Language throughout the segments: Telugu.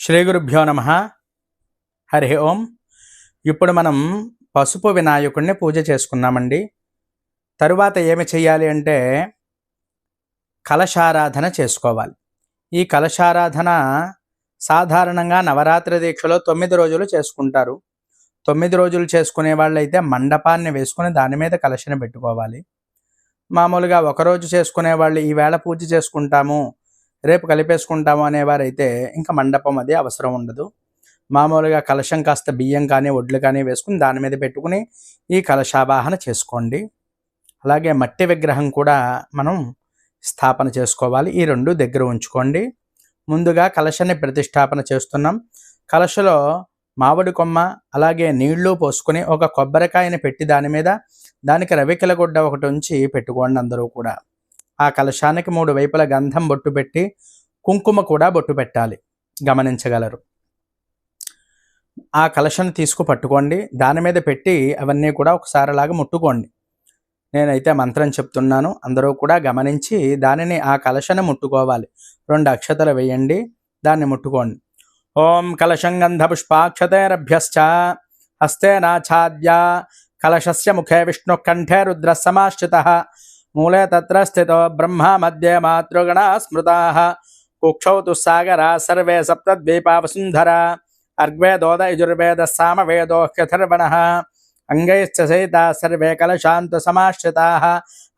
శ్రీ గురుభ్యో నమ. హరి ఓం. ఇప్పుడు మనం పసుపు వినాయకుడిని పూజ చేసుకున్నామండి. తరువాత ఏమి చేయాలి అంటే కలశారాధన చేసుకోవాలి. ఈ కలశారాధన సాధారణంగా నవరాత్రి దీక్షలో తొమ్మిది రోజులు చేసుకుంటారు. తొమ్మిది రోజులు చేసుకునే వాళ్ళైతే మండపాన్ని వేసుకుని దాని మీద కలశని పెట్టుకోవాలి. మామూలుగా ఒకరోజు చేసుకునే వాళ్ళు ఈవేళ పూజ చేసుకుంటాము రేపు కలిపేసుకుంటాము అనేవారైతే ఇంకా మండపం అది అవసరం ఉండదు. మామూలుగా కలశం కాస్త బియ్యం కానీ ఒడ్లు కానీ వేసుకుని దాని మీద పెట్టుకుని ఈ కలశావాహన చేసుకోండి. అలాగే మట్టి విగ్రహం కూడా మనం స్థాపన చేసుకోవాలి. ఈ రెండు దగ్గర ఉంచుకోండి. ముందుగా కలశాన్ని ప్రతిష్టాపన చేస్తున్నాం. కలశలో మామిడి కొమ్మ అలాగే నీళ్ళు పోసుకొని ఒక కొబ్బరికాయని పెట్టి దాని మీద దానికి రవికిల గుడ్డ ఒకటి ఉంచి పెట్టుకోండి అందరూ కూడా. ఆ కలశానికి మూడు వైపుల గంధం బొట్టు పెట్టి కుంకుమ కూడా బొట్టు పెట్టాలి. గమనించగలరు. ఆ కలశను తీసుకు పట్టుకోండి. దాని మీద పెట్టి అవన్నీ కూడా ఒకసారిలాగా ముట్టుకోండి. నేనైతే మంత్రం చెప్తున్నాను. అందరూ కూడా గమనించి దానిని ఆ కలశను ముట్టుకోవాలి. రెండు అక్షతలు వేయండి. దాన్ని ముట్టుకోండి. ఓం కలశం గంధ పుష్పాక్షతేరభ్యశ్చ హస్తే నాఛాద్య కలశస్య ముఖే విష్ణు కంఠే రుద్ర సమాశ్రిత మూలే తత్ర స్థితో బ్రహ్మ మధ్య మాతృగణ స్మృతా. కుక్షౌ తుస్సాగరా సర్వే సప్తద్వీపా వసుంధర అర్గ్వేదోద యజుర్వేద సామవేదోహ్యథర్వణ అంగైశ్చ సహితా సర్వే కలశాంత సమాశ్రితా.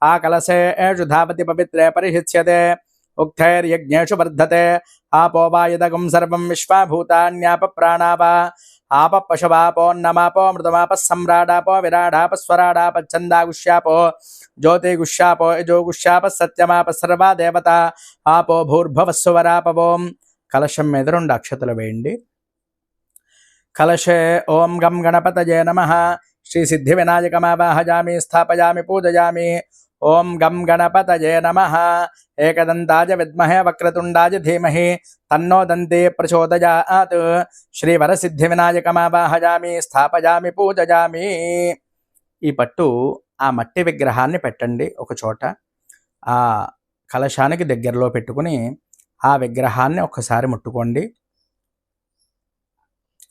ఆ కలశే ఏషు ధావతి పవిత్రే పరిహిత్యతే ఉక్తైర్యజ్ఞేషు వర్ధతే. ఆపో వాయుదగం సర్వం విశ్వాభూతాన్యాప ప్రాణాపా. ఆప పశవాపోన్నమాపో మృతమాప సమ్రాడాపో విరాడాప స్వరాడాప ఛందాగుష్యాపో జ్యోతిగుష్యాపో యజోగుష్యాప సత్యమాప సర్వా దేవత ఆపో భూర్భవ భూర్భవస్సువరాపవోం. కలశం మీద రెండు అక్షతలు వేయండి. కలశే ఓం గం గణపతజే నమ. శ్రీ సిద్ధి వినాయకమావాహజామి స్థాపయామి పూజయామి. ఓం గం గణపతజే నమ. ఏకదంతాయ విద్మహే వక్రతుండాయ ధీమహి తన్నో దంతే ప్రచోదయాత్. శ్రీ వరసిద్ధి వినాయకమాబాహజామి స్థాపయామి పూజయామి. ఈ పట్టు ఆ మట్టి విగ్రహాన్ని పెట్టండి ఒక చోట. ఆ కలశానికి దగ్గరలో పెట్టుకుని ఆ విగ్రహాన్ని ఒకసారి ముట్టుకోండి.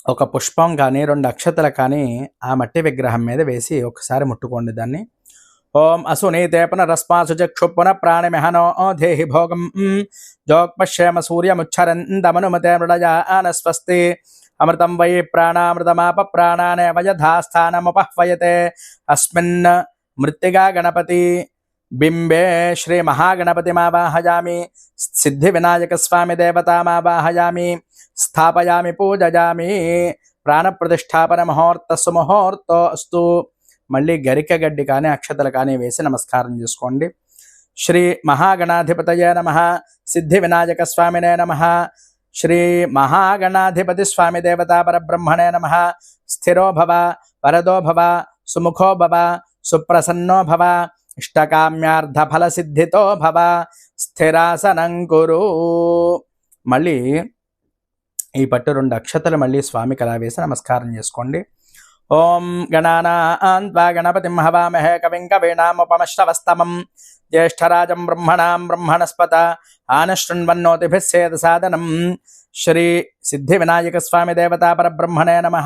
ఒక పుష్పం కానీ రెండు అక్షతలు కానీ ఆ మట్టి విగ్రహం మీద వేసి ఒకసారి ముట్టుకోండి దాన్ని. ओम असुनीतेपन रस्मासुचक्षुपन प्राणिमिहनो धेहि भोगम्। जोग्पश्येम सूर्यमुच्छरन्दमनुमते मृडयान स्वस्ति अमृतम वै प्राणामृतमापप्राणानेव यथास्थानमुपह्वयते अस्मिन् मृत्तिका गणपति बिंबे श्री पूजयामी प्राण स्थापयामि, पूजयामि। सुमुहूर्त अस्तु మళ్ళీ గరిక గడ్డి కానీ అక్షతలు కానీ వేసి నమస్కారం చేసుకోండి. శ్రీ మహాగణాధిపతయే నమ. సిద్ధి వినాయక స్వామినే నమ. శ్రీ మహాగణాధిపతి స్వామి దేవతా పరబ్రహ్మణే నమ. స్థిరో భవ వరదో భవ సుముఖో భవ సుప్రసన్నో భవ ఇష్టకామ్యార్థఫల సిద్ధితో భవ స్థిరాసనం కురు. మళ్ళీ ఈ పట్టు రెండు అక్షతలు మళ్ళీ స్వామికి అలా వేసి నమస్కారం చేసుకోండి. ఓం గణానాన్వా గణపతిం హవామహే కవిం కవీనాముపమశ్రవస్తమం. జ్యేష్ఠరాజం బ్రహ్మణాం బ్రహ్మణస్పత ఆనశృణ్వన్నోతిభిः సేద శ్రీ సిద్ధి వినాయక స్వామి దేవతా నమ.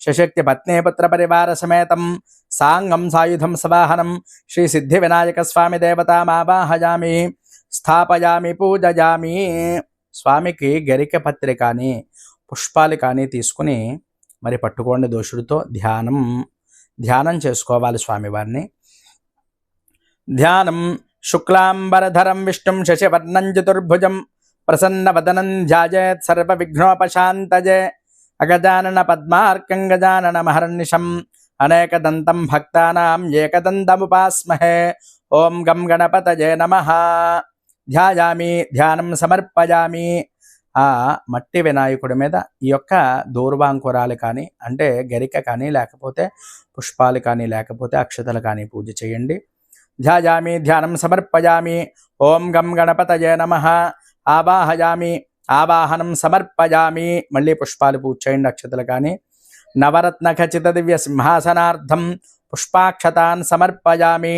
శశక్తి పత్నీపుత్ర పరివార సమేతం. సాంగం సాయుధం సవాహనం. శ్రీ సిద్ధి వినాయక స్వామి దేవతామావాహయామి స్థాపయామి పూజయామి. స్వామికి గరిక పత్రి కానీ పుష్పాలు కానీ తీసుకుని మరి పట్టుకోండి దోషుడితో ధ్యానం ధ్యానం చేసుకోవాలి స్వామివారిని. ధ్యానం శుక్లాంబరధరం విష్ణుం శశివర్ణం చతుర్భుజం ప్రసన్నవదనం ధ్యాయేత్ సర్వ విఘ్నోపశాంతజే అగజానన పద్మార్కం గజానన మహర్నిశం అనేకదంతం భక్తానాం ఏకదంతముపాస్మహే. ఓం గం గణపతజే నమ. ధ్యాయామి ధ్యానం సమర్పయామి. ఆ మట్టి వినాయకుడి మీద ఈ యొక్క దూర్వాంకురాలు కానీ అంటే గరిక కానీ లేకపోతే పుష్పాలు కానీ లేకపోతే అక్షతలు కానీ పూజ చేయండి. ధ్యాయామి ధ్యానం సమర్పయామి ఓం గం గణపతయే నమ ఆవాహయామి ఆవాహనం సమర్పయామి మళ్ళీ పుష్పాలు పూజ చేయండి అక్షతలు కానీ. నవరత్న ఖచ్చిత దివ్య సింహాసనార్థం పుష్పాక్షతాన్ సమర్పయామి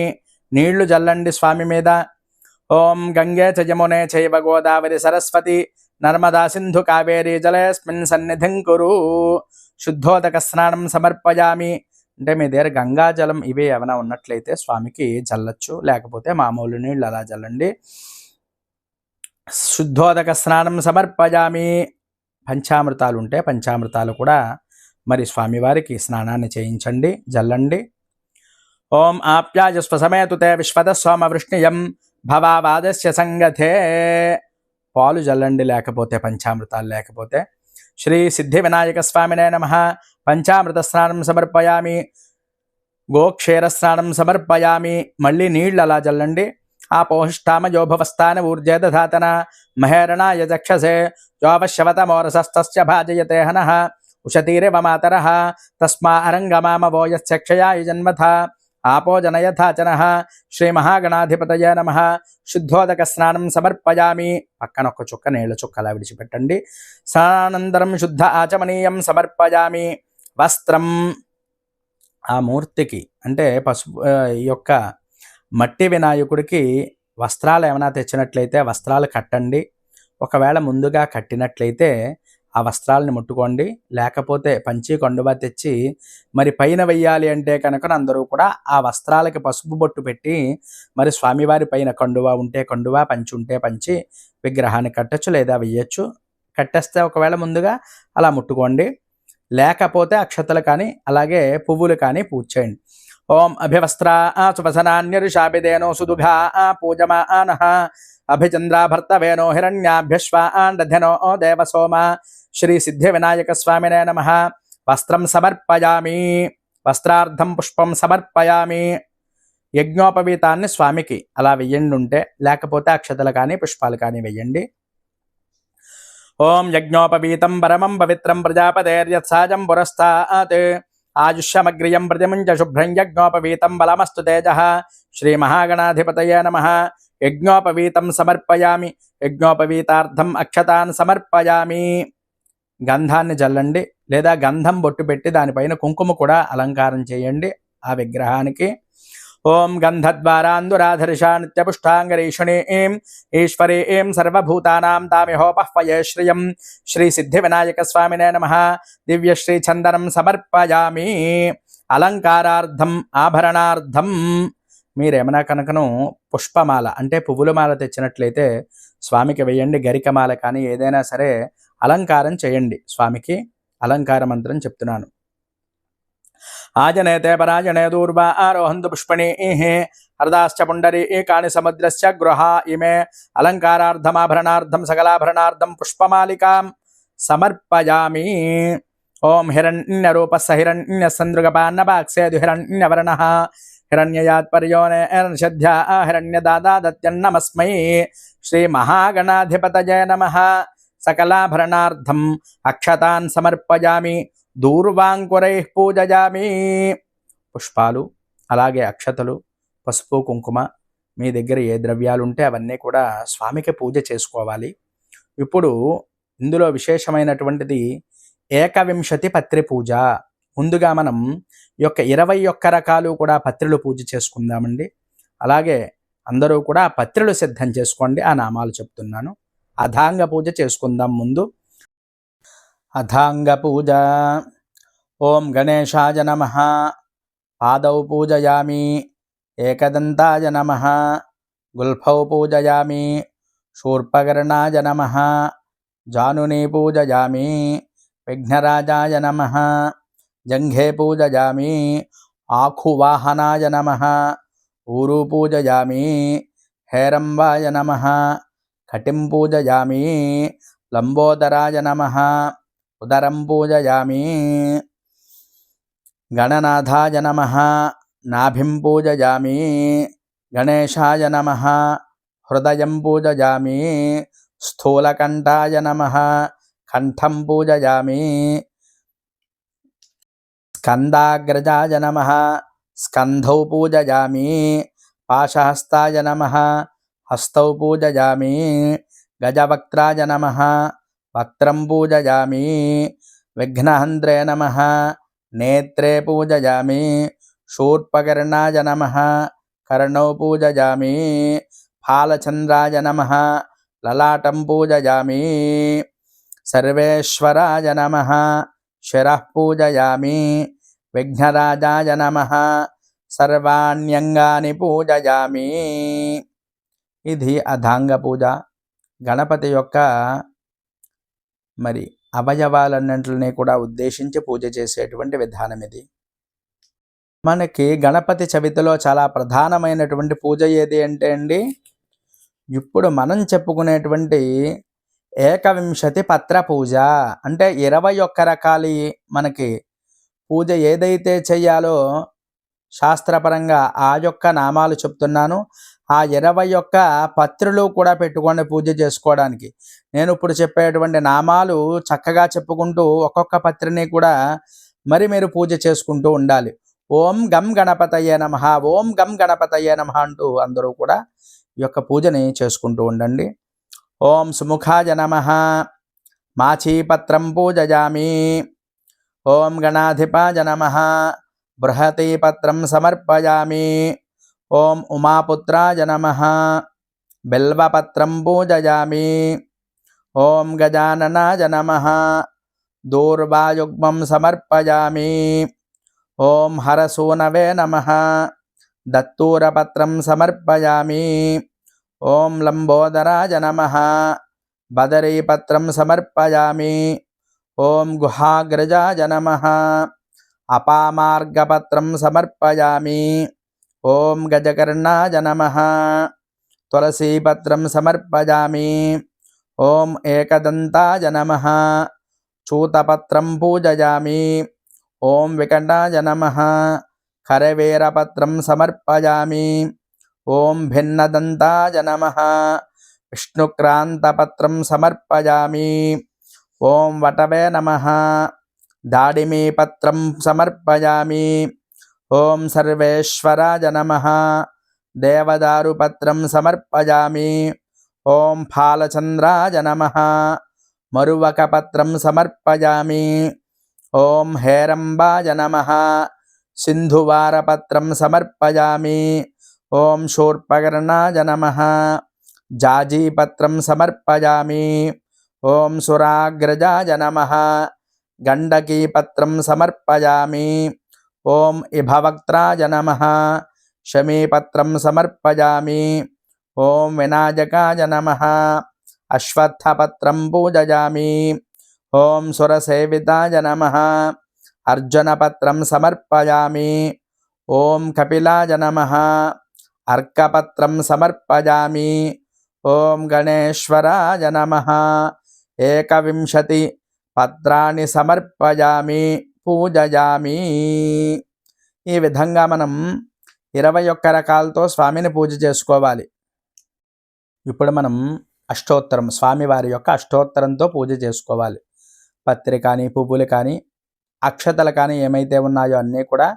నీళ్ళు జల్లండి స్వామి మీద. ఓం గంగే చ యమునే చైవ గోదావరి సరస్వతి నర్మదా సింధు కావేరీ జలేస్మిన్ సన్నిధిం కురు. శుద్ధోదక స్నానం సమర్పయామి. అంటే మీ దగ్గర గంగా జలం ఇవే ఏమైనా ఉన్నట్లయితే స్వామికి చల్లచ్చు లేకపోతే మామూలు నీళ్ళు అలా చల్లండి శుద్ధోదక స్నానం సమర్పయామి. పంచామృతాలు ఉంటే పంచామృతాలు కూడా మరి స్వామివారికి స్నానాన్ని చేయించండి జల్లండి. ఓం ఆప్యాయ సమేతుతే విశ్వద సోమ వృష్ణియం భవావాదస్య సంగతే. పాలు జల్లండి లేకపోతే పంచామృతాలు లేకపోతే. శ్రీ సిద్ధి వినాయక స్వామినే నమ. పంచామృత స్నానం సమర్పయామి. గోక్షేర స్నానం సమర్పయామి. మళ్ళీ నీళ్ళు అలా జల్లండి. ఆపోహిష్టామయోభవస్థాన ఊర్జేదధాతన. మహేరణాయ చక్షసే యోపశ్యవతమోరసస్తస్య భాజయతే హన. ఉషతీరివ మాతర. తస్మా అరంగమామ వోయశ్చక్షయాయ జన్మథ. ఆపో శ్రీ శ్రీమహాగణాధిపతయ నమ. శుద్ధోదక స్నానం సమర్పయామి. పక్కన ఒక చుక్క నీళ్ళ చుక్కలా విడిచిపెట్టండి. స్నానానంతరం శుద్ధ ఆచమనీయం సమర్పయామి. వస్త్రం. ఆ మూర్తికి అంటే పసుపు ఈ యొక్క మట్టి వినాయకుడికి వస్త్రాలు ఏమైనా తెచ్చినట్లయితే వస్త్రాలు కట్టండి. ఒకవేళ ముందుగా కట్టినట్లయితే ఆ వస్త్రాలని ముట్టుకోండి. లేకపోతే పంచి కొండబా తెచ్చి మరి పైన వెయ్యాలి అంటే కనుక అందరూ కూడా ఆ వస్త్రాలకి పసుపు బొట్టు పెట్టి మరి స్వామివారి పైన కండువా ఉంటే కండువా పంచి ఉంటే పంచి విగ్రహాన్ని కట్టచ్చు లేదా వెయ్యొచ్చు. కట్టేస్తే ఒకవేళ ముందుగా అలా ముట్టుకోండి. లేకపోతే అక్షతలు కానీ అలాగే పువ్వులు కానీ పూజ చేయండి. ఓం అభివస్త్ర సువసనాన్యరుషాభిదేనో సుదుఘా పూజమాన. అభిచంద్రాభర్తవేనో హిరణ్యాభ్యశ్వాండధనో దేవసోమ. శ్రీ సిద్ధి వినాయక స్వామినే నమ వస్త్రం సమర్పయామి వస్త్రార్థం పుష్పం సమర్పయామి యజ్ఞోపవీతాన్ని స్వామికి అలా వెయ్యండి ఉంటే లేకపోతే అక్షతలు కానీ పుష్పాలు కానీ వెయ్యండి. ఓం యజ్ఞోపవీతం పరమం పవిత్రం ప్రజాపతేర్యత్సాజం పురస్తాత్। ఆయుష్యమగ్రియం ప్రతిముంచ శుభ్రం యజ్ఞోపవీతం బలమస్తు తేజ। శ్రీ శ్రీమహాగణాధిపతయ నమ। యజ్ఞోపవీతం సమర్పయామి। యజ్ఞోపవీతార్థం అక్షతాన్ సమర్పయామి। గంధాన్ని జల్లండి లేదా గంధం బొట్టు పెట్టి దానిపైన కుంకుమ కూడా అలంకారం చేయండి ఆ విగ్రహానికి. ఓం గంధద్వారాందురాధరిషా నిత్యపుష్టాంగరీషుణి ఏం ఈశ్వరి ఏం సర్వభూతానాం తామిహోపహ్వయే శ్రియం. శ్రీ సిద్ధి వినాయక స్వామినే నమ. దివ్యశ్రీ చందనం సమర్పయామి. అలంకారార్థం ఆభరణార్థం. మీరేమైనా కనుకను పుష్పమాల అంటే పువ్వుల మాల తెచ్చినట్లయితే స్వామికి వేయండి గరికమాల కానీ ఏదైనా సరే అలంకారం చేయండి. స్వామికి అలంకార మంత్రం చెప్తున్నాను. ఆజనేతే పరాజనే దూర్వ ఆరోహంతు పుష్పణి హరదాశ్చ పుండరి కాని సముద్రస్య గృహ ఇమే అలంకారార్థమాభరణార్థం సకలాభరణార్థం పుష్పమాలికాం సమర్పయామి ఓం హిరణ్య హిరణ్యరూప సహిరణ్య సందృగపాన్నపాక్సేదు హిరణ్యవర్ణ హిరణ్యయాత్పర్యోనే హిరణ్యధ్యా హిరణ్యదాదాదత్యన్నమస్మై. శ్రీ మహాగణాధిపతజయ నమ. సకలాభరణార్థం అక్షతాన్ సమర్పజామి దూర్వాంకురై పూజయామి పుష్పాలు అలాగే అక్షతలు పసుపు కుంకుమ మీ దగ్గర ఏ ద్రవ్యాలు ఉంటే అవన్నీ కూడా స్వామికి పూజ చేసుకోవాలి. ఇప్పుడు ఇందులో విశేషమైనటువంటిది ఏకవింశతి పత్రి పూజ. ముందుగా మనం ఈ యొక్క ఇరవై ఒక్క రకాలు కూడా పత్రులు పూజ చేసుకుందామండి. అలాగే అందరూ కూడా పత్రులు సిద్ధం చేసుకోండి ఆ నామాలు చెప్తున్నాను. అధాంగ పూజ చేసుకుందాం ముందు. అధాంగ పూజ. ఓం గణేశాయ నమ. పాదౌ పూజయామి. ఏకదంతాయ నమ. గుల్ఫౌ పూజయామి. శూర్పకర్ణాయ నమ. జానుని పూజయామి. విఘ్నరాజాయ నమ. జంఘే పూజయామి. ఆఖువాహనాయ నమ. ఊరు పూజయామి. హేరంబాయ నమ. కటిం పూజయామి లంబోదరాయ నమ ఉదరం పూజయామి గణనాథాయ నమ నాభిం పూజయామి గణేశాయ నమ హృదయం పూజయామి స్థూలకంఠాయ నమ కంఠం పూజయామి స్కందాగ్రజాయ నమ స్కంధౌ పూజయామి పాశహస్తాయ నమ హస్తౌ పూజయామి గజవక్త్రాయ నమ వక్త్రం పూజయామి విఘ్నహంద్రే నమ నేత్రే పూజయామి శూర్పకర్ణాయ నమ కర్ణౌ పూజయామి ఫాలచంద్రాయ నమ లలాటం పూజయామి సర్వేశ్వరాయ నమ శిర పూజయామి విఘ్నరాజాయ నమ సర్వాణ్యంగాని పూజయామి ఇది అధాంగ పూజ. గణపతి యొక్క మరి అవయవాలన్నింటినీ కూడా ఉద్దేశించి పూజ చేసేటువంటి విధానం ఇది. మనకి గణపతి చవితిలో చాలా ప్రధానమైనటువంటి పూజ ఏది అంటే అండి? ఇప్పుడు మనం చెప్పుకునేటువంటి ఏకవింశతి పత్ర పూజ. అంటే ఇరవై ఒక్క రకాలి మనకి పూజ ఏదైతే చేయాలో శాస్త్రపరంగా ఆ యొక్క నామాలు చెప్తున్నాను. ఆ ఇరవై ఒక్క పత్రులు కూడా పెట్టుకొని పూజ చేసుకోవడానికి. నేను ఇప్పుడు చెప్పేటువంటి నామాలు చక్కగా చెప్పుకుంటూ ఒక్కొక్క పత్రిని కూడా మరి మీరు పూజ చేసుకుంటూ ఉండాలి. ఓం గం గణపతయ్యే నమ ఓం గం గణపతయ్యే నమ అంటూ అందరూ కూడా ఈ యొక్క పూజని చేసుకుంటూ ఉండండి. ఓం సుముఖాయ నమ మాచీపత్రం పూజయామి. ఓం గణాధిపాయ నమ బృహతీపత్రం సమర్పయామి. ఓం ఉమాపుత్రాయ నమ బిల్వపత్రం పూజయామి ఓం గజాననాయ నమ దూర్వాయుగ్మం సమర్పయామి ఓం హరసూనవే నమ దత్తూరపత్రం సమర్పయామి ఓం లంబోదరాయ నమ బదరీపత్రం సమర్పయామి ఓం గుహాగ్రజాయ నమ అపామార్గపత్రం సమర్పయామి ఓం గజకర్ణాయ నమ తులసీపత్రం సమర్పయామి ఓం ఏకదంతాయ నమ చూతపత్రం పూజయామి ఓం వికంఠాయ నమ కరవేరపత్రం సమర్పయామి ఓం భిన్నదంతాయ నమ విష్ణుక్రాంతపత్రం సమర్పయామి ఓం వటవే నమ దాడిమీపత్రం సమర్పయామి ఓం సర్వేశ్వరాయ నమ దేవదారుపత్రం సమర్పయామి ఓం ఫాలచంద్రాయ నమ మరువకపత్రం సమర్పయామి ఓం హేరంబాయ నమ సింధువారపత్రం సమర్పయామి ఓం శూర్పకర్ణాయ నమ జాజీపత్రం సమర్పయామి ఓం సురాగ్రజాయ నమ గండకీపత్రం సమర్పయామి ఓం ఇభవక్త్రాయ నమ శమీపత్రం సమర్పయామి ఓం వినాయకాయ నమ అశ్వత్థపత్రం పూజయామి ఓం సురసేవితాయ నమ అర్జునపత్రం సమర్పయామి ఓం కపిలాయ నమ అర్కపత్రం సమర్పయామి ఓం గణేశ్వరాయ నమ ఏకవింశతి పత్రాన్ని సమర్పయామి పూజయామి. ఈ విధంగా మనం ఇరవై ఒక్క రకాలతో స్వామిని పూజ చేసుకోవాలి. ఇప్పుడు మనం అష్టోత్తరం స్వామివారి యొక్క అష్టోత్తరంతో పూజ చేసుకోవాలి. పత్రి కానీ పువ్వులు కానీ అక్షతలు కానీ ఏమైతే ఉన్నాయో అన్నీ కూడా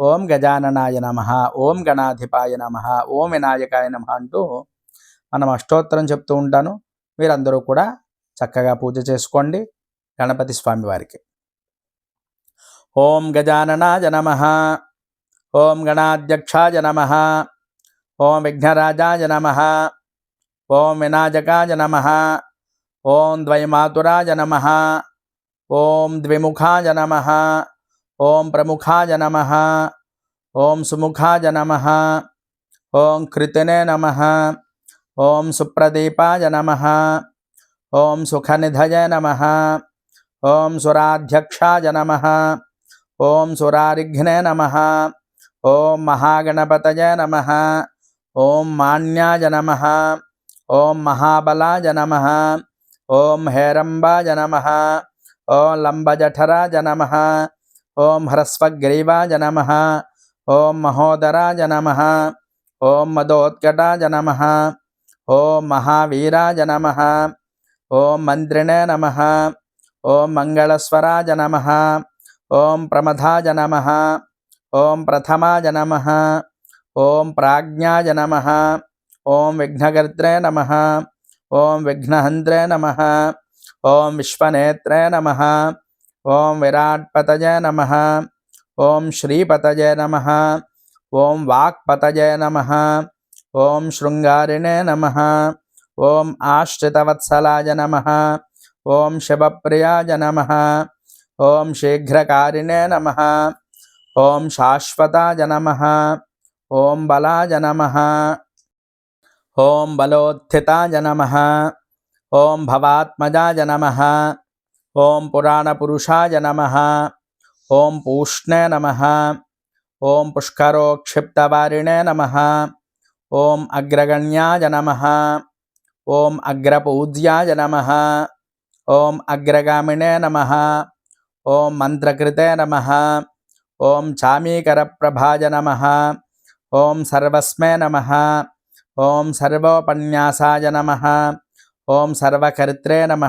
ఓం గజాననాయ నమ ఓం గణాధిపాయ నమ ఓం వినాయకాయ నమ అంటూ మనం అష్టోత్తరం చెప్తూ ఉంటాను. మీరందరూ కూడా చక్కగా పూజ చేసుకోండి గణపతి స్వామి వారికి ఓం గజాననాయ నమ ఓం గణాధ్యక్షాయ నమ ఓం విఘ్నరాజాయ నమ ఓం వినాయకాయ నమ ఓం ద్వైమాతురాయ నమ ఓం ద్విముఖాయ నమ ఓం ప్రముఖాయ నమ ఓం సుముఖాయ నమ ఓం కృతినే నమ ఓం సుప్రదీపాయ నమ ఓం సుఖనిధయ నమ ఓం సురాధ్యక్షాయ నమ ఓం సురారిఘ్నే నమ ఓం మహాగణపతయ నమ ఓం మాన్యాయ నమ ఓం మహాబలాయ నమ ఓం హేరంబాయ నమ ఓం లంబజఠరాయ నమ ఓం హ్రస్వగ్రీవాయ నమ ఓం మహోదరాయ నమ ఓం మదోత్కటాయ నమ ఓం మహావీరాయ నమ ఓం మంత్రిణే నమ ఓం మంగళస్వరాయ నమ ఓం ప్రమథాయ నమ ఓం ప్రథమాయ నమ ఓం ప్రాజ్ఞాయ నమ ఓం విఘ్నకర్త్రే నమ ఓం విఘ్నహంత్రే నమ ఓం విశ్వనేత్రే నమ ఓం విరాట్పతయ నమ ఓం శ్రీపతయ నమ ఓం వాక్పతయ నమ ఓం శృంగారిణే నమ ఓం ఆశ్రితవత్సలాయ నమ ఓం శివప్రియాయ నమ ఓం శీఘ్రకారిణే నమ ఓం శాశ్వతాయ నమ ఓం బలాయ నమ ఓం బలోత్థితాయ నమ ఓం భవాత్మజాయ నమ ఓం పురాణపురుషాయ నమ ఓం పూష్ణే నమ ఓం పుష్కరోక్షిప్తవారిణే నమ ఓం అగ్రగణ్యాయ నమ ఓం అగ్రపూజ్యాయ నమ ఓం అగ్రగామిణే నమ ఓం మంత్రకృతే నమ ఓం చామీకరప్రభాయ నమ ఓం సర్వస్మే నమ ఓం సర్వోపన్యాసాయ నమ ఓం సర్వకర్త్రే నమ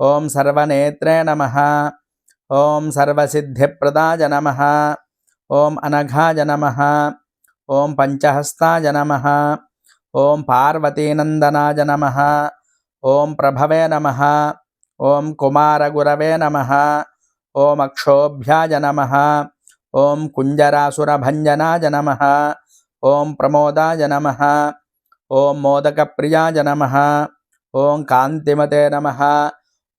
ఓం సర్వనేత్రే నమ ఓం సర్వసిద్ధిప్రదాయ నమ ఓం అనఘాయ నమ ఓం పంచహస్తాయ నమ ఓం పార్వతీనందనాయ నమ ఓం ప్రభవే నమ ఓం కుమారగురవే నమ ఓం అక్షోభ్యాయ నమ ఓం కుంజరాసురభంజనాయ నమ ఓం ప్రమోదాయ నమ ఓం మోదకప్రియాయ నమ ఓం కాంతిమతే నమ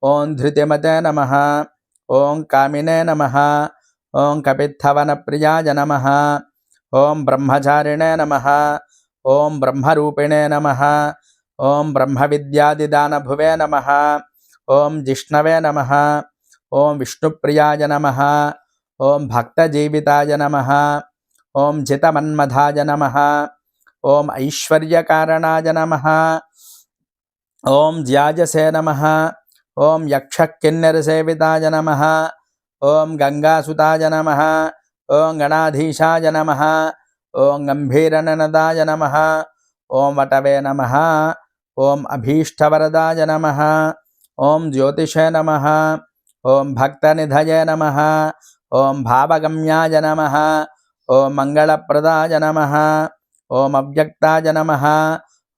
ఓం ధృతిమతే నమ ఓం కామినే నమ ఓం కపిత్థవనప్రియాయ నమ ఓం బ్రహ్మచారిణే నమ ఓం బ్రహ్మరూపిణే నమ ఓం బ్రహ్మవిద్యాదిదానభువే నమ ఓం జిష్ణవే నమ ఓం విష్ణుప్రియాయ నమ ఓం భక్తజీవితాయ నమ ఓం జితమన్మధాయ నమ ఓం ఐశ్వర్యకారణాయ నమ ఓం జ్యాజసే నమ ఓం యక్షకిన్నెరసేవితాయ నమ ఓం గంగాసుతాయ నమ ఓం గణాధీశాయ నమ ఓం గంభీరననదాయ నమ ఓం వటవే నమ ఓం అభీష్టవరదాయ నమ ఓం జ్యోతిషే నమ ఓం భక్తనిధయే నమ ఓం భావగమ్యాయ నమ ఓం మంగళప్రదాయ నమ ఓం అవ్యక్తాయ నమ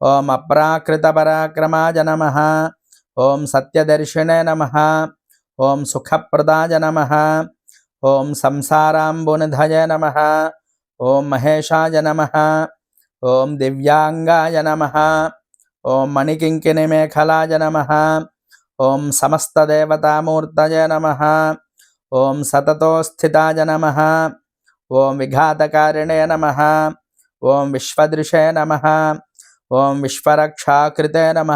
ఓం అప్రాకృతపరాక్రమాయ నమ ఓం సత్యదర్శినే నమ ఓం సుఖప్రదాయ నమ ఓం సంసారాంబునిధయ నమ ఓం మహేశాయ నమ ఓం దివ్యాంగాయ నమ ఓం మణికింకిణిమేఖలాయ నమ ఓం సమస్తదేవతామూర్తయ నమ. ఓం సతతోస్థితాయ నమ. ఓం విఘాతకారిణే నమ. ఓం విశ్వదృశే నమ. ఓం విశ్వరక్షాకృతే నమ.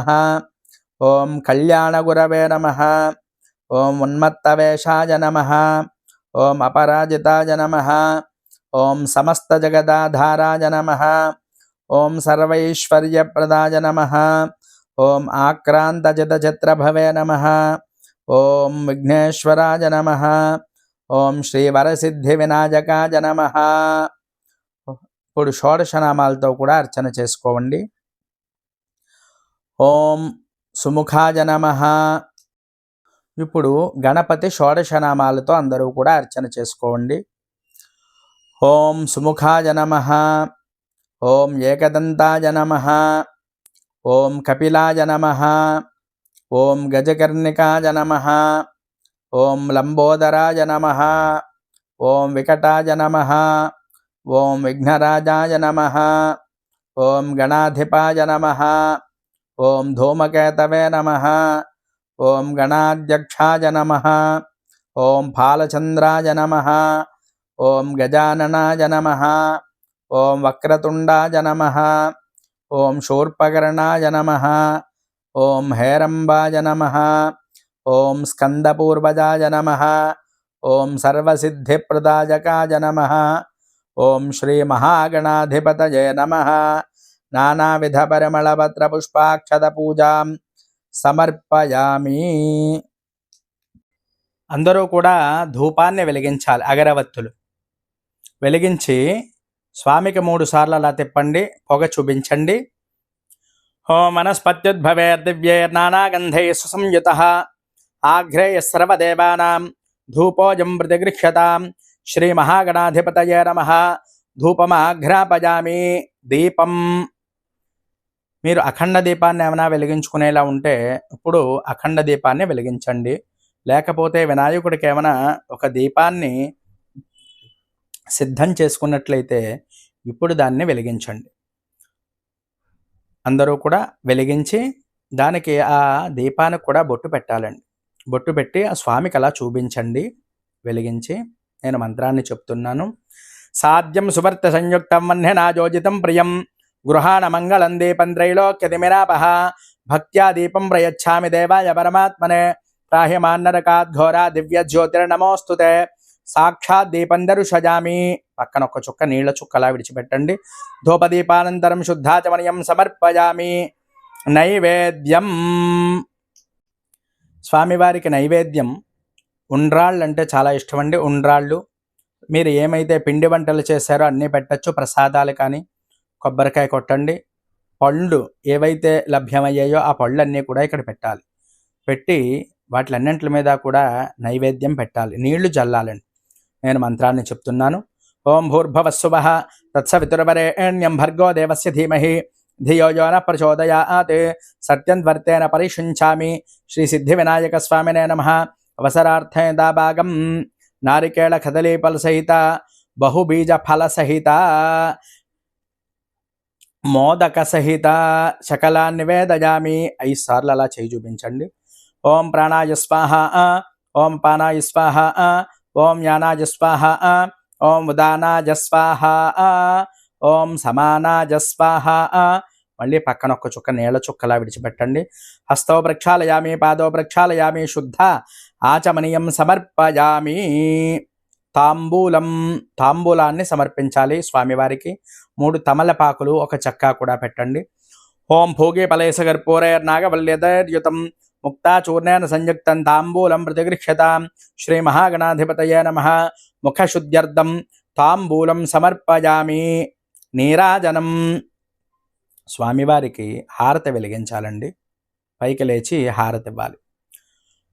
ఓం కళ్యాణగురవే నమ. ఓం ఉన్మత్తవేషాయ నమ. ఓం అపరాజితాయ నమ. ఓం సమస్తజగదాధారాయ నమ. ఓం సర్వైశ్వర్యప్రదాయ నమ. ఓం ఆక్రాంతజితచిత్రభవే నమ. ఓం విఘ్నేశ్వరాజ నమ. ఓం శ్రీవరసిద్ధి వినాయకాజ నమ. ఇప్పుడు షోడశనామాలతో కూడా అర్చన చేసుకోండి ఓం సుముఖాజ నమ. ఇప్పుడు గణపతి షోడశనామాలతో అందరూ కూడా అర్చన చేసుకోండి ఓం సుముఖాజ నమ. ఓం ఏకదంతాజ నమ. ఓం కపిలాయ నమ ఓం గజకర్ణికాయ నమ ఓం లంబోదరాయ నమ ఓం వికటాయ నమ ఓం విఘ్నరాజాయ నమ ఓం గణాధిపాయ నమ ఓం ధూమకేతవే నమ ఓం గణాధ్యక్షాయ నమ ఓం ఫాలచంద్రాయ నమ ఓం గజాననాయ నమ ఓం వక్రతుండాయ నమ ఓం శూర్పకర్ణాయ నమ. ఓం హేరంబాయ నమ. ఓం స్కందపూర్వజాయ నమ. ఓం సర్వసిద్ధిప్రదాయకాయ నమ. ఓం శ్రీ మహాగణాధిపతయ నమ. నానావిధ పరిమళపత్ర పుష్పాక్షత పూజాం సమర్పయామి. అందరూ కూడా ధూపాన్ని వెలిగించాలి అగరవత్తులు. వెలిగించి స్వామికి మూడు సార్లు అలా తిప్పండి పొగ చూపించండి. ఓ మనస్పత్యుద్భవేర్దివ్యేర్నానాగంధై సుసంయుత. ఆఘ్రేయ సర్వదేవానాం ధూపోజం ప్రతిగృహ్యతాం శ్రీ మహాగణాధిపతయే నమ. ధూపమాఘ్రాపజామి దీపం. మీరు అఖండ దీపాన్ని ఏమైనా వెలిగించుకునేలా ఉంటే ఇప్పుడు అఖండ దీపాన్ని వెలిగించండి. లేకపోతే వినాయకుడికి ఏమైనా ఒక దీపాన్ని సిద్ధం చేసుకున్నట్లయితే ఇప్పుడు దాన్ని వెలిగించండి. అందరూ కూడా వెలిగించి దానికి ఆ దీపానికి కూడా బొట్టు పెట్టాలండి. బొట్టు పెట్టి ఆ స్వామికి అలా చూపించండి. వెలిగించి నేను మంత్రాన్ని చెప్తున్నాను. సాధ్యం సువర్త సంయుక్తం వన్యనాజోజితం ప్రియం. గృహాణ మంగళం దీపం త్రైలోక్యతిమిరాపహ భక్త్యా దీపం ప్రయచ్చామి దేవాయ పరమాత్మనే. ప్రాహ్యమాన్నరకాద్ఘోరా దివ్య జ్యోతిర్నమోస్తుతే. సాక్షాత్ దీపందరు షజామి పక్కన ఒక చుక్క నీళ్ళ చుక్కలా విడిచిపెట్టండి. ధూపదీపానంతరం శుద్ధాచమనయం సమర్పయామి. నైవేద్యం. స్వామివారికి నైవేద్యం. ఉండ్రాళ్ళు అంటే చాలా ఇష్టం అండి ఉండ్రాళ్ళు. మీరు ఏమైతే పిండి వంటలు చేశారో అన్నీ పెట్టచ్చు ప్రసాదాలు కానీ కొబ్బరికాయ కొట్టండి. పళ్ళు ఏవైతే లభ్యమయ్యాయో ఆ పళ్ళు అన్నీ కూడా ఇక్కడ పెట్టాలి. పెట్టి వాటిలన్నింటి మీద కూడా నైవేద్యం పెట్టాలి. నీళ్ళు జల్లాలండి. నేను మంత్రాన్ని చెప్తున్నాను. ఓం భూర్భవస్సువ తత్సవితురవరేణ్యం భర్గో దేవస్య ధీమహి. ధియో యో న ప్రచోదయాత్. సత్యం వర్తేన పరిశుంచామి శ్రీ సిద్ధి వినాయక స్వామినే నమ. అవసరార్థే దాభాగం. నారికేళ కదలీపల సహిత. బహుబీజ ఫల సహిత. మోదక సహిత. శకలాన్ని వేదయామి. ఐదు సార్లు అలా చేయి చూపించండి. ఓం ప్రాణాయ స్వాహ. ఓం పానాయ స్వాహ. ఓం యానాయ స్వాహ ఓం ఉదానాయ స్వాహ ఓం సమానాయ స్వాహ. మళ్ళీ పక్కన ఒక్క చుక్క నీళ్ళ చుక్కలా విడిచిపెట్టండి. హస్తో ప్రక్షాళయామి పాదో ప్రక్షాళయామి శుద్ధ ఆచమనీయం సమర్పయామి. తాంబూలం తాంబూలాన్ని సమర్పించాలి స్వామివారికి. మూడు తమలపాకులు ఒక చక్కా కూడా పెట్టండి. ఓం భోగి పలేసగర్పూరైర్ నాగవల్యదర్యుతం ముక్తాచూర్ణేన సంయుక్తం తాంబూలం ప్రతిగృహ్యతాం శ్రీ మహాగణాధిపతయ నమ. ముఖశుద్ధ్యర్థం తాంబూలం సమర్పయామి నీరాజనం. స్వామివారికి హారతి వెలిగించాలండి. పైకి లేచి హారతి ఇవ్వాలి.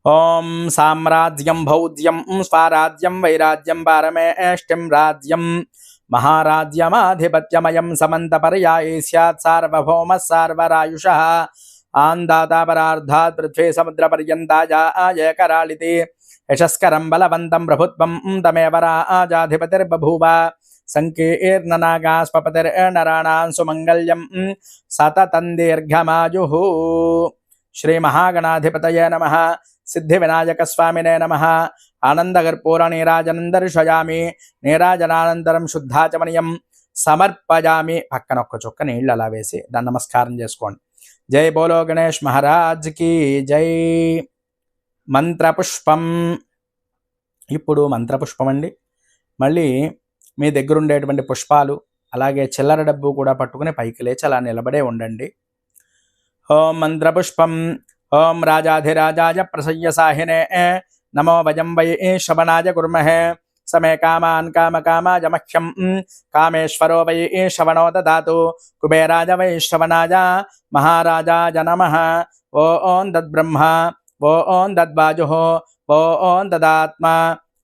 ఓం సామ్రాజ్యం భౌజ్యం స్వారాజ్యం వైరాజ్యం పారమేష్టిం రాజ్యం మహారాజ్యమాధిపత్యమయం సమంతపర్యాయే స్యాత్ సార్వభౌమ సార్వరాయుష. ఆందాతాపరార్ధాత్ పృథ్వీ సముద్రపర్యంతాజా ఏకరాళితి యశస్కరం బలవంతం ప్రభుత్వం తమేవ రాజాధిపతిర్బభూవ సంకీర్ణనాగాస్పతిర్నరాణాం సుమంగళ్యం సతతం దీర్ఘమాయు శ్రీమహాగణాధిపతయే నమ సిద్ధి వినాయక స్వామినే నమ ఆనందకర్పూర నీరాజనందర్శయామి నీరాజనానంతరం శుద్ధాచమనీయం సమర్పయామి పక్కన ఒక్క చుక్క నీళ్ళు అలా వేసి దాన్ని నమస్కారం చేసుకోండి జై బోలో గణేష్ మహారాజ్కి జై. మంత్రపుష్పం. ఇప్పుడు మంత్రపుష్పం అండి మళ్ళీ మీ దగ్గర ఉండేటువంటి పుష్పాలు అలాగే చిల్లర డబ్బు కూడా పట్టుకుని పైకి లేచి అలా నిలబడే ఉండండి. ఓం మంత్రపుష్పం. ఓం రాజాధిరాజాయ ప్రసయ్య సాహినే. నమో వయం వై శవనాజ కుర్మహే. సమే కామాన్ కామ కామాయ మహ్యం కామేశ్వరో వై శ్రవణో దదాతు కుబేరాజ వై శ్రవణాయ మహారాజాయ నమ ఓ ఓం దద్బ్రహ్మ ఓ ఓం దద్వాజు ఓ ఓం దదాత్మా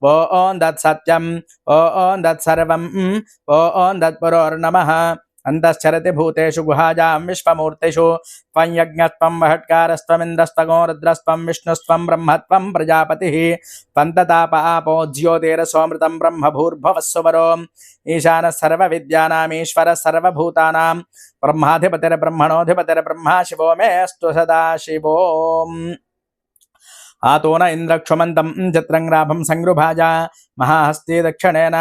ఓ ఓం దత్ సత్యం ఓ ఓం దత్ अन्तश्चरति भूतेषु गुहाजा विश्वमूर्तिषु। त्वं यज्ञस्त्वं महट्कारस्त्वमिन्द्रस्तगो रुद्रस्त्वं विष्णुस्त्वं ब्रह्मत्वं प्रजापतिः। त्वन्तताप आपो ज्योतिरसोमृतं ब्रह्मभूर्भवः ईशान ईशानः सर्वविद्यानामीश्वरः सर्वभूतानां। ब्रह्माधिपतिर्ब्रह्मणोऽधिपतिर्ब्रह्मा शिवो मे अस्तु सदा शिवोम् आतो न इन्द्रक्षुमन्तम् चित्रङ्ग्राभम् संग्रुभाजा महाहस्ते दक्षिणेन।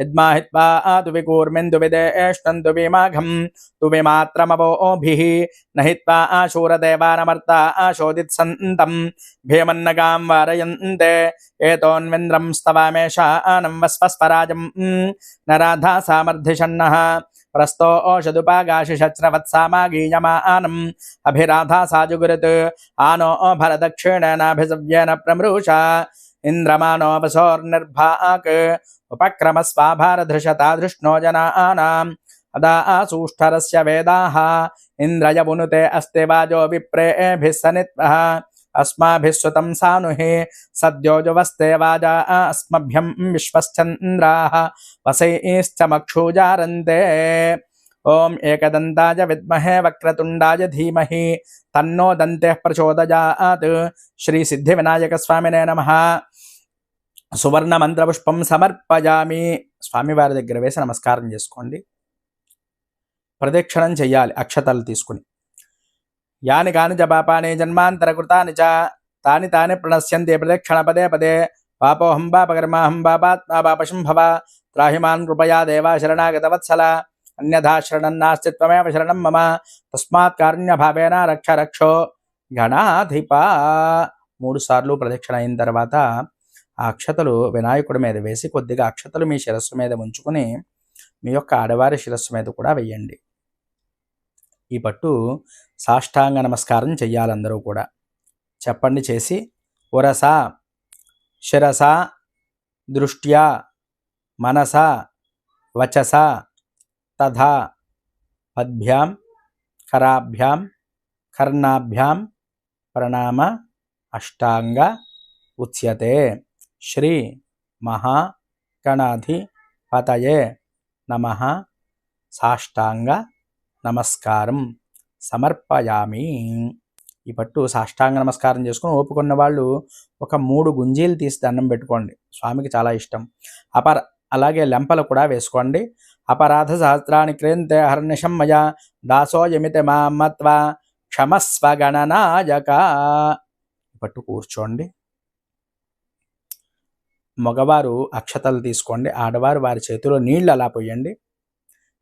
यद्माहित्वा तु विकूर्मिन्दु विदेष्टन्तु विमाघम् तु विमात्रमवोभिः न हित्वा आशूरदेवानमर्ता आशोदित्सन्तम्। भीमन्नगां वारयन्ते। एतोन्विन्द्रं स्तवामेषा आनं न राधा प्रस्तो ओषदुपागाशिषस्रवत्सामागीयमानम् अभिराधा साजुगुरुत्। आनो भरदक्षिणेनाभिसव्येन प्रमृषा। इन्द्रमानोपसोर्निर्भाक्। उपक्रमस्वाभारधृशता धृष्णो जनानाम्। अदा आसूष्ठरस्य वेदाः। इन्द्रयवुनुते अस्ति वाजो विप्रेभिः सनित्वः విప్రేభిः సనిత్వः अस्माभिः सुतं सानुहे सद्योजवस्ते वाजा अस्मभ्यं विश्वश्चन्द्राः वसैश्च मक्षुजारन्ते ॐ एकदन्ताय विद्महे वक्रतुण्डाय धीमहि तन्नो दन्तेः प्रचोदयात् శ్రీసిద్ధివినాయకస్వామినే నమ సువర్ణ మంత్రపుష్పం సమర్పయామి స్వామివారి దగ్గర వేసి నమస్కారం చేసుకోండి ప్రదక్షిణం చెయ్యాలి అక్షతలు తీసుకుని యాని కాని చ పాపాని జన్మాంతరకృతాని చ తాని తాని ప్రణశ్యంతి ప్రదక్షిణ పదే పదే పాపోహం పాపకర్మాహం పాపాత్మా పాపశంభవ త్రాహిమాన్ కృపయా దేవా శరణాగతవత్సల అన్యథా శరణం నాస్తి త్వమేవ శరణం మమ తస్మాత్ కారుణ్యభావేన రక్ష రక్షో గణాధిప మూడు సార్లు ప్రదక్షిణ అయిన తర్వాత ఆ అక్షతలు వినాయకుడి మీద వేసి కొద్దిగా అక్షతలు మీ శిరస్సు మీద ఉంచుకుని మీ యొక్క ఆడవారి శిరస్సు మీద కూడా వెయ్యండి ఈ పట్టు సాష్టాంగ నమస్కారం చెయ్యాలందరూ కూడా. చెప్పండి చేసి ఉరస శిరస దృష్ట్యా మనస వచస తథా పద్భ్యాం కరాభ్యాం కర్ణాభ్యాం ప్రణామ అష్టాంగ ఉచ్యతే శ్రీ మహా కణాధి పతయే నమ సాష్టాంగ నమస్కారం. సమర్పయామి. ఈ పట్టు సాష్టాంగ నమస్కారం చేసుకుని ఓపుకున్న వాళ్ళు ఒక మూడు గుంజీలు తీసి దండం పెట్టుకోండి. స్వామికి చాలా ఇష్టం. అపర అలాగే లెంపలు కూడా వేసుకోండి. అపరాధ సహస్రాన్ని క్రేంతే హర్నిషం మయ దాసోయమిత మామత్వ క్షమస్వ గణనాయక. పట్టు కూర్చోండి. మగవారు అక్షతలు తీసుకోండి. ఆడవారు వారి చేతిలో నీళ్ళు అలా పోయండి.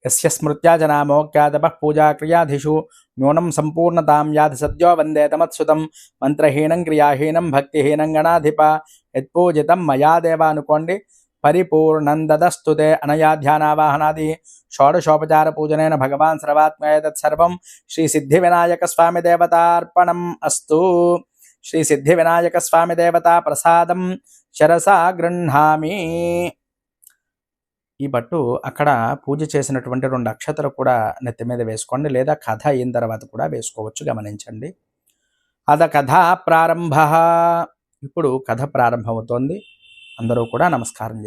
యస్య స్మృత్యా జనామోక్యాదప పూజా క్రియాధిషు న్యూనం సంపూర్ణతాం యాది సద్యో వందే తమత్సుతం మంత్రహీనం క్రియాహీనం భక్తిహీనం గణాధిప యత్పూజితం మయా దేవ అనుకోండి పరిపూర్ణం దదస్తుతే అనయా ధ్యానావాహనాది షోడశోపచార పూజనైన భగవాన్ సర్వాత్మయ తత్సర్వం శ్రీ సిద్ధి వినాయక స్వామి ఈ పట్టు అక్కడ పూజ చేసినటువంటి రెండు అక్షతలు కూడా నెత్తి మీద వేసుకోండి లేదా కథ అయిన తర్వాత కూడా వేసుకోవచ్చు గమనించండి. అద కథ ప్రారంభ. ఇప్పుడు కథ ప్రారంభమవుతోంది. అందరూ కూడా నమస్కారం చేసుకోండి